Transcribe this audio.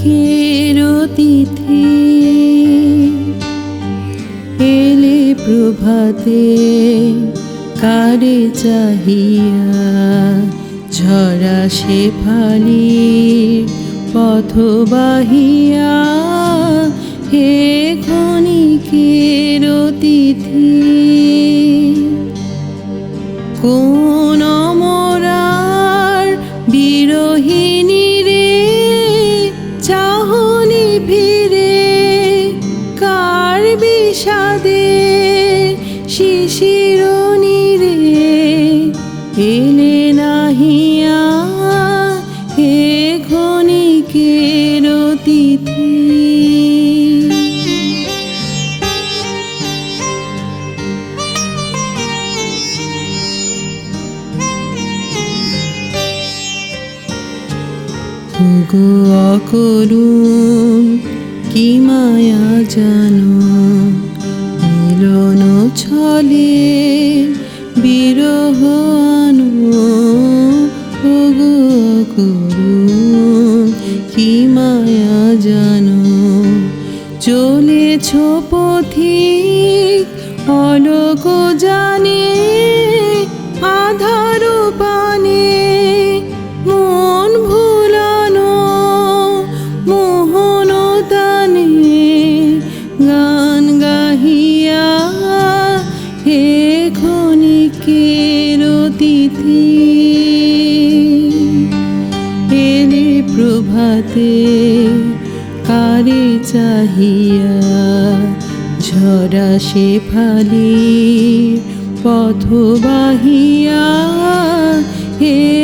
আলোকের অতীথে এলে প্রভাতে কারে চাহিয়া ঝরা সে ফালি পথ বাহিয়া হে ক্ষণিকের অতিথি কোন মোরার বিরোহিনী শিশির রে এলে নাহিয়া হে ক্ষণিকের অতিথি। গো অকরুণ কি মায়া জানো মিলন ছলে কি মায়া জানো। চলেছ পথিক অলোক জানে, আধার পানে, মন ভুলানো, মোহন তানে গান গাহিয়া হে ক্ষণিকের অতিথি। প্রভাতে কারে চাহিয়া ঝরা সে ফালি পথ বাহিয়া হে